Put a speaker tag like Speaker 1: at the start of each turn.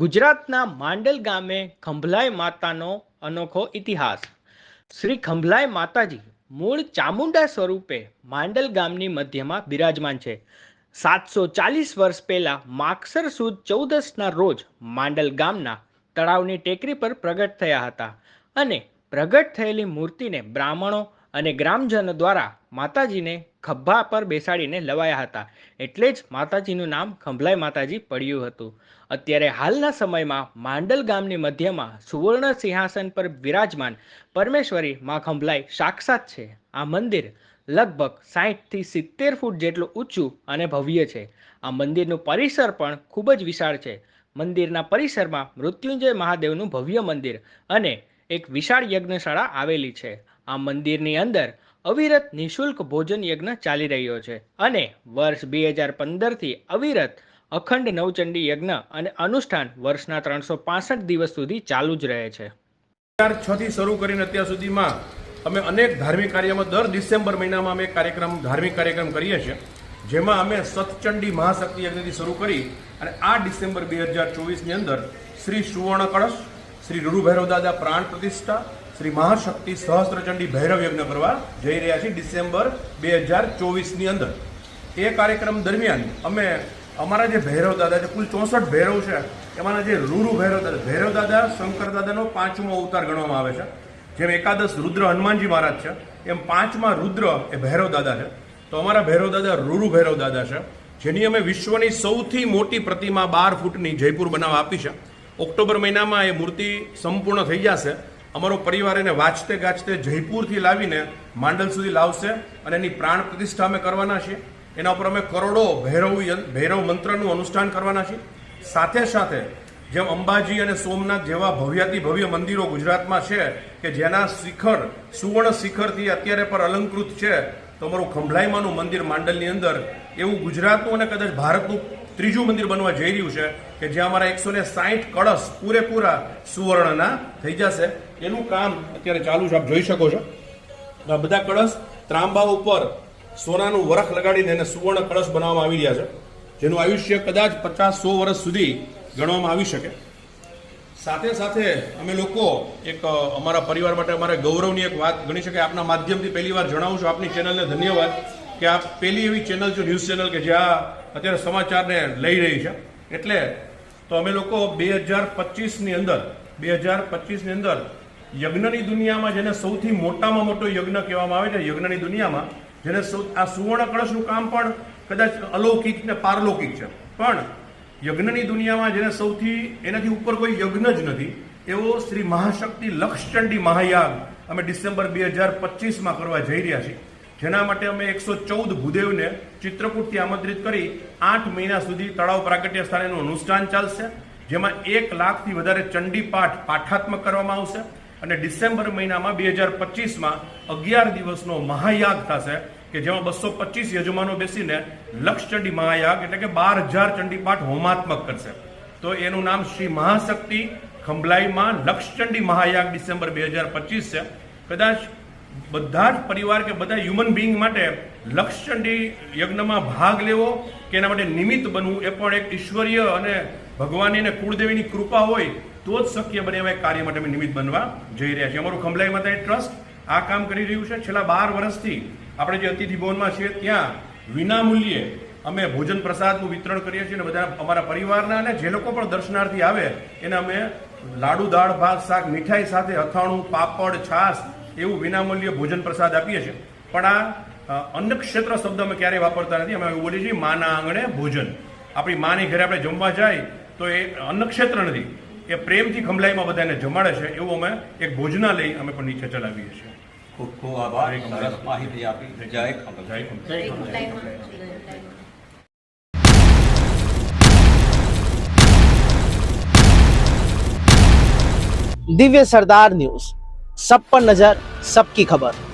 Speaker 1: ગુજરાતના માંડલ ગામે ખંભલાઈ માતાનો અનોખો ઇતિહાસ. શ્રી ખંભલાઈ માતાજી મૂળ ચામુંડા સ્વરૂપે માંડલ ગામની મધ્યમાં બિરાજમાન છે. સાતસો ચાલીસ વર્ષ પહેલાં માગસર સુદ ચૌદસના રોજ માંડલ ગામના તળાવની ટેકરી પર પ્રગટ થયા હતા અને પ્રગટ થયેલી મૂર્તિને બ્રાહ્મણો અને ગ્રામજનો દ્વારા માતાજીને ખભા પર બેસાડીને લવાયા હતા. એટલે જ માતાજીનું નામ ખંભલાઈ માતાજી પડ્યું હતું. અત્યારે હાલના સમયમાં માંડલ ગામની મધ્યમાં સુવર્ણ સિંહાસન પર વિરાજમાન પરમેશ્વરી મા ખંભલાઈ સાક્ષાત છે. આ મંદિર લગભગ સાહીઠથી સિત્તેર ફૂટ જેટલું ઊંચું અને ભવ્ય છે. આ મંદિરનું પરિસર પણ ખૂબ જ વિશાળ છે. મંદિરના પરિસરમાં મૃત્યુંજય મહાદેવનું ભવ્ય મંદિર અને એક વિશાળ યજ્ઞશાળા આવેલી છે. આ મંદિરની અંદર અવિરત નિઃશુલ્ક ભોજન યજ્ઞ ચાલી રહ્યો છે અને વર્ષ બે હજાર પંદરથી અવિરત અખંડ નવચંડી યજ્ઞ અને અનુષ્ઠાન વર્ષના ત્રણસો પાસઠ દિવસ સુધી ચાલુ જ રહે છે.
Speaker 2: હજાર છથી શરૂ કરીને અત્યાર સુધીમાં અમે અનેક ધાર્મિક કાર્યમાં દર ડિસેમ્બર મહિનામાં અમે કાર્યક્રમ, ધાર્મિક કાર્યક્રમ કરીએ છીએ, જેમાં અમે સતચંડી મહાશક્તિ યજ્ઞથી શરૂ કરી અને આ ડિસેમ્બર બે હજાર ચોવીસની અંદર શ્રી સુવર્ણ કળશ, શ્રી રૂરુ દાદા પ્રાણ પ્રતિષ્ઠા શ્રી મહાશક્તિ સહસ્ત્રચંડી ભૈરવ યજ્ઞ કરવા જઈ રહ્યા છીએ ડિસેમ્બર બે હજાર ચોવીસની અંદર. એ કાર્યક્રમ દરમિયાન અમે અમારા જે ભૈરવ દાદા છે, કુલ ચોસઠ ભૈરવ છે, એમાંના જે રૂરુ ભૈરવ દાદા ભૈરવ દાદા શંકર દાદાનો પાંચમો અવતાર ગણવામાં આવે છે. જેમ એકાદશ રુદ્ર હનુમાનજી મહારાજ છે, એમ પાંચમા રુદ્ર એ ભૈરવ દાદા છે. તો અમારા ભૈરવ દાદા રૂરુ ભૈરવ દાદા છે, જેની અમે વિશ્વની સૌથી મોટી પ્રતિમા બાર ફૂટની જયપુર બનાવવા આપી છે. ઓક્ટોબર મહિનામાં એ મૂર્તિ સંપૂર્ણ થઈ જશે. અમારો પરિવાર એને વાંચતે ગાજતે જયપુરથી લાવીને માંડલ સુધી લાવશે અને એની પ્રાણ પ્રતિષ્ઠા અમે કરવાના છીએ. એના ઉપર અમે કરોડો ભૈરવ ભૈરવ મંત્રનું અનુષ્ઠાન કરવાના છીએ. સાથે સાથે જેમ અંબાજી અને સોમનાથ જેવા ભવ્યાતિ ભવ્ય મંદિરો ગુજરાતમાં છે કે જેના શિખર, સુવર્ણ શિખરથી અત્યારે પર અલંકૃત છે, તો અમારું ખંભલાઈમાનું મંદિર માંડલની અંદર એવું ગુજરાતનું અને કદાચ ભારતનું ત્રીજું મંદિર બનવા જઈ રહ્યું છે કે જ્યાં અમારા એકસો ને સાહીઠ કળશ પૂરેપૂરા સુવર્ણના થઈ જશે. એનું કામ અત્યારે ચાલુ છે, આપ જોઈ શકો છો. આ બધા કળશ ત્રાંબા ઉપર સોનાનું વરખ લગાડીને એને સુવર્ણ કળશ બનાવવામાં આવી રહ્યા છે. જેનું આયુષ્ય કદાચ પચાસ સો વર્ષ સુધી ગણવામાં આવી શકે. સાથે સાથે અમે લોકો એક અમારા પરિવાર માટે અમારા ગૌરવની એક વાત ગણી શકાય. આપના માધ્યમથી પહેલી વાર જણાવું છું. આપની ચેનલને ધન્યવાદ. કે આ પહેલી એવી ચેનલ છે ન્યૂઝ ચેનલ કે જ્યાં અત્યારે સમાચારને લઈ રહી છે. એટલે તો અમે લોકો બે હજાર પચીસની અંદર, બે હજાર પચીસની અંદર યજ્ઞની દુનિયામાં જેને સૌથી મોટામાં મોટો યજ્ઞ કહેવામાં આવે છે, યજ્ઞની દુનિયામાં, જેને સૌ, આ સુવર્ણ કળશનું કામ પણ કદાચ અલૌકિક ને પારલૌકિક છે. પણ યજ્ઞની દુનિયામાં જેને સૌથી, એનાથી ઉપર કોઈ યજ્ઞ જ નથી, એવો શ્રી મહાશક્તિ લક્ષચંડી મહાયાગ અમે ડિસેમ્બર બે હજાર પચીસમાં કરવા જઈ રહ્યા છીએ. જેના માટે અમે એકસો ચૌદ ભૂદેવને ચિત્રકૂટથી આમંત્રિત કરી આઠ મહિના સુધી તળાવ પ્રાગટ્ય સ્થાનેનું અનુષ્ઠાન ચાલશે, જેમાં એક લાખથી વધારે ચંડી પાઠ પાઠાત્મક કરવામાં આવશે અને ડિસેમ્બર મહિનામાં બે હજાર પચીસમાં અગિયાર દિવસનો મહાયાગ થશે, કે જેમાં બસો પચીસ યજમાનો બેસીને લક્ષચંડી મહાયાગ એટલે કે બાર હજાર ચંડી પાઠ હોમાત્મક કરશે. તો એનું નામ શ્રી મહાશક્તિ ખંભલાઈમાં લક્ષચંડી મહાયાગ ડિસેમ્બર બે હજાર પચીસ. છે કદાચ બધા જ પરિવાર કે બધા હ્યુમન બિંગ માટે લક્ષચંડી યજ્ઞમાં ભાગ લેવો કે એના માટે નિમિત્ત બનવું એ પણ એક ઈશ્વરીય અને ભગવાનની અને કુળદેવીની કૃપા હોય તો જ શક્ય બને એવા કાર્ય માટે અમે નિમિત્ત બનવા જઈ રહ્યા છીએ. અમારું ખંભલાઈ માતા ટ્રસ્ટ આ કામ કરી રહ્યું છે. છેલ્લા બાર વર્ષથી આપણે જે અતિથિ ભવનમાં છીએ ત્યાં વિનામૂલ્યે અમે ભોજન પ્રસાદનું વિતરણ કરીએ છીએ અને બધા અમારા પરિવારના અને જે લોકો પણ દર્શનાર્થી આવે એને અમે લાડુ, દાળ, ભાત, શાક, મીઠાઈ સાથે અથાણું, પાપડ, છાશ એવું વિનામૂલ્ય ભોજન પ્રસાદ આપીએ છીએ. પણ આ અન્નક્ષેત્ર શબ્દ અમે ક્યારેય વાપરતા નથી. અમે બોલીએ છીએ માના આંગણે ભોજન. આપણી માની ઘરે આપણે જમવા જાય તો એ અન્નક્ષેત્ર નથી. એ પ્રેમથી ખમલાઈમાં બધાને જમાડે છે એવું અમે એક ભોજનાલય અમે પણ નીચે ચલાવીએ છીએ.
Speaker 3: ખૂબ ખૂબ આભાર. માહિતી આપી. જય
Speaker 4: દિવ્ય સરદાર ન્યૂઝ. સપન નજર સબકી ખબર.